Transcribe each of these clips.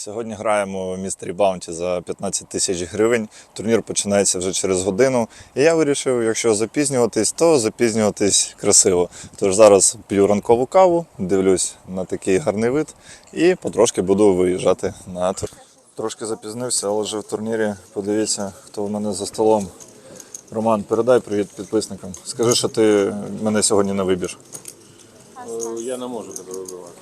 Сьогодні граємо в містері Баунті за 15 тисяч гривень. Турнір починається вже через годину. І я вирішив, якщо запізнюватись, то запізнюватись красиво. Тож зараз п'ю ранкову каву, дивлюсь на такий гарний вид і потрошки буду виїжджати на тур. Трошки запізнився, але вже в турнірі. Подивіться, хто в мене за столом. Роман, передай привіт підписникам. Скажи, що ти мене сьогодні не виб'єш. Е, Я не можу тебе вибивати.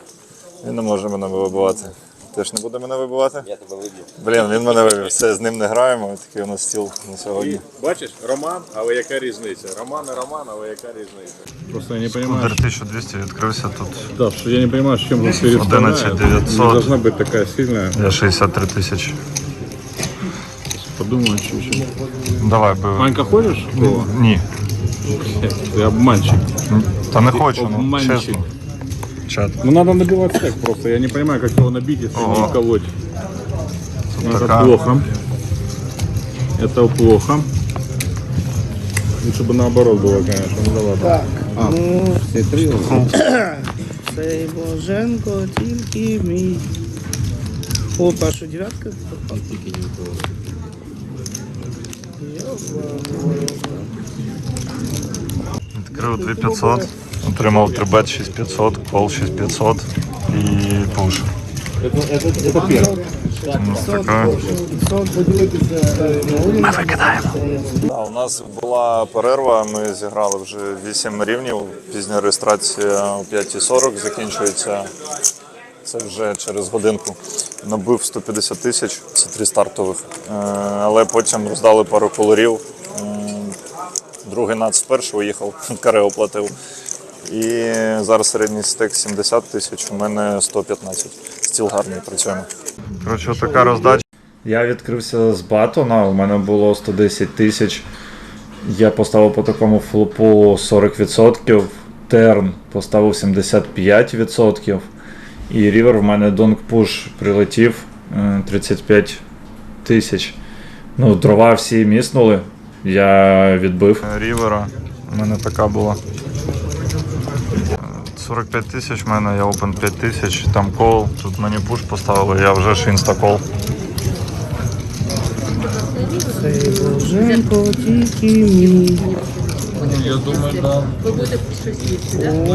Він не може мене вибивати. Теж не буде мене вибивати? Я тебе виб'ю. Блін, він мене вивів. Все, з ним не граємо. Такий у нас стіл на сьогодні. І бачиш, Роман, але яка різниця? Роман і Роман, але яка різниця? Просто я не понимаю. 1200 відкрився тут. Да, что я не понимаю, с чем вы все 11 900. Не должна быть такая сильная. Я 63 тисячі. Подумаю, что еще. Давай, би. Манька ходишь? Вова? Ні. Ты обманщик. Та не хочу, ну, Обманщик. чесно. Чат. Ну надо набивать стек просто. Я не понимаю, как его набить, если Ого. не колоть. Ну, это такая. плохо. Это плохо. Лучше бы наоборот было, конечно. Ну да ладно. А, все три. Цей Боженко тільки мій. О, перша дев'ятка. Відкрив 2500, отримав 3бет 6500, кол 6500 і пуш. Это, это, это первое. Ну, така. Ми викидаємо. Да, у нас була перерва, ми зіграли вже 8 рівнів. Пізня реєстрація о 5.40 закінчується. Це вже через годинку. Набив 150 тисяч, це три стартових. Е, Але потім роздали пару колорів. М, Другий нац перший уїхав, каре оплатив. І зараз середній стек 70 тисяч, у мене 115. Стіл гарний, працюємо. Коротше, така роздача. Я відкрився з батона, у мене було 110 тисяч. Я поставив по такому флопу 40%, терн поставив 75%. І рівер в мене донг пуш прилетів е, 35 тисяч. Ну, дрова всі міснули. Я відбив. Рівера. У мене така була. 45 тисяч в мене, я open 5 тисяч, там кол, тут мені пуш поставили, я вже ж інстакол. Я думаю, да.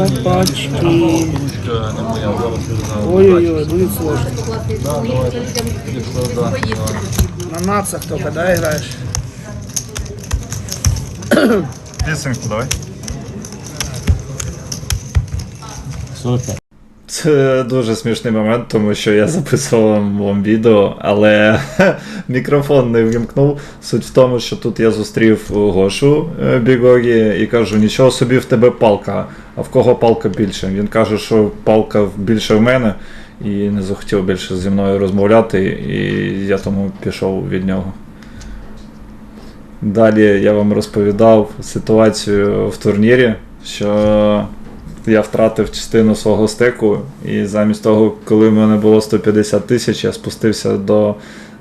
Опачки. Ой-ой-ой, буде сложно. Да, давай. На нацах тільки, да, граєш? Пісеньку давай. 45. Це дуже смішний момент, тому що я записував вам відео, але мікрофон не ввімкнув. Суть в тому, що тут я зустрів Гошу е, Бігогі і кажу, нічого собі в тебе палка, а в кого палка більше? Він каже, що палка більше в мене, і не захотів більше зі мною розмовляти, і я тому пішов від нього. Далі я вам розповідав ситуацію в турнірі, що я втратив частину свого стеку, і замість того, коли в мене було 150 тисяч, я спустився до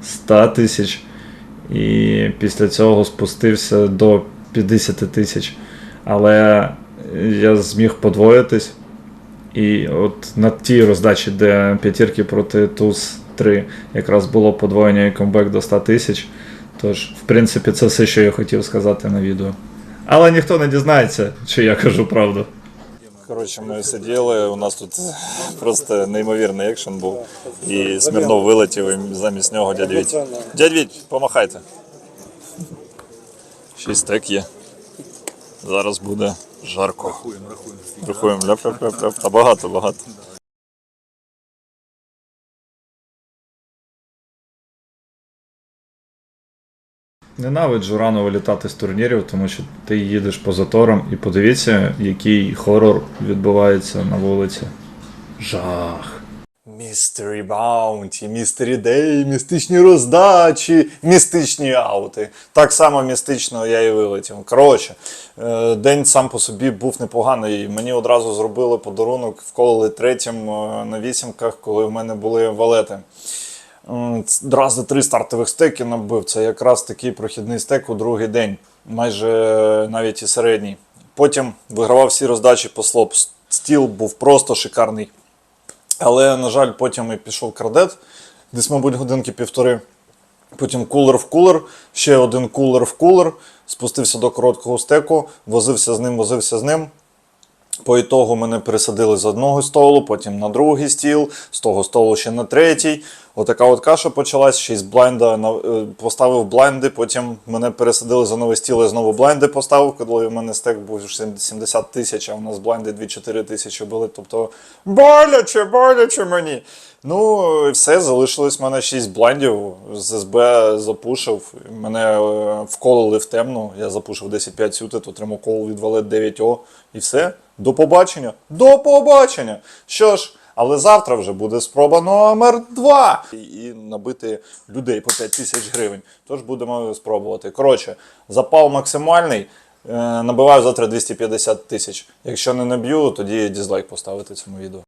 100 тисяч, і після цього спустився до 50 тисяч. Але я зміг подвоїтись. І от на тій роздачі, де п'ятірки проти туз 3, якраз було подвоєння і комбек до 100 тисяч. Тож, в принципі, це все, що я хотів сказати на відео. Але ніхто не дізнається, чи я кажу правду. Коротше, ми сиділи, у нас тут просто неймовірний екшен був. І Смірнов вилетів, і замість нього дядь Віть. Дядь Віть, помахайте. Шість тек є. Зараз буде жарко. Рахуємо, рахуємо. Рахуємо, ляп-ляп-ляп-ляп. А багато, багато. Ненавиджу рано вилітати з турнірів, тому що ти їдеш по заторам і подивіться, який хорор відбувається на вулиці. Жах. Містері Баунті, Містері Дей, містичні роздачі, містичні аути. Так само містично я і вилетів. Коротше, е, день сам по собі був непоганий. Мені одразу зробили подарунок, вкололи третім е, на вісімках, коли в мене були валети. Одразу три стартових стеки набив. Це якраз такий прохідний стек у другий день, майже е, навіть і середній. Потім вигравав всі роздачі по слоп. Стіл був просто шикарний. Але, на жаль, потім і пішов крадет. десь, мабуть, годинки півтори. Потім кулер в кулер, ще один кулер в кулер, спустився до короткого стеку, возився з ним, возився з ним. По ітогу мене пересадили з одного столу, потім на другий стіл, з того столу ще на третій. Отака от каша почалась, ще й з блайнда е, поставив блайнди, потім мене пересадили за новий стіл, я знову блайнди поставив, коли в мене стек був 70 тисяч, а у нас блайнди 2-4 тисячі були. Тобто боляче, боляче мені. Ну, і все, залишилось в мене 6 блайндів. З СБ запушив. Мене е, вкололи в темну. Я запушив 10-5 сютит, отримав кол від Валет 9О. І все. До побачення. До побачення. Що ж, але завтра вже буде спроба номер 2 і, набити людей по 5 тисяч гривень. Тож будемо спробувати. Коротше, запал максимальний. Е, Набиваю завтра 250 тисяч. Якщо не наб'ю, тоді дізлайк поставити цьому відео.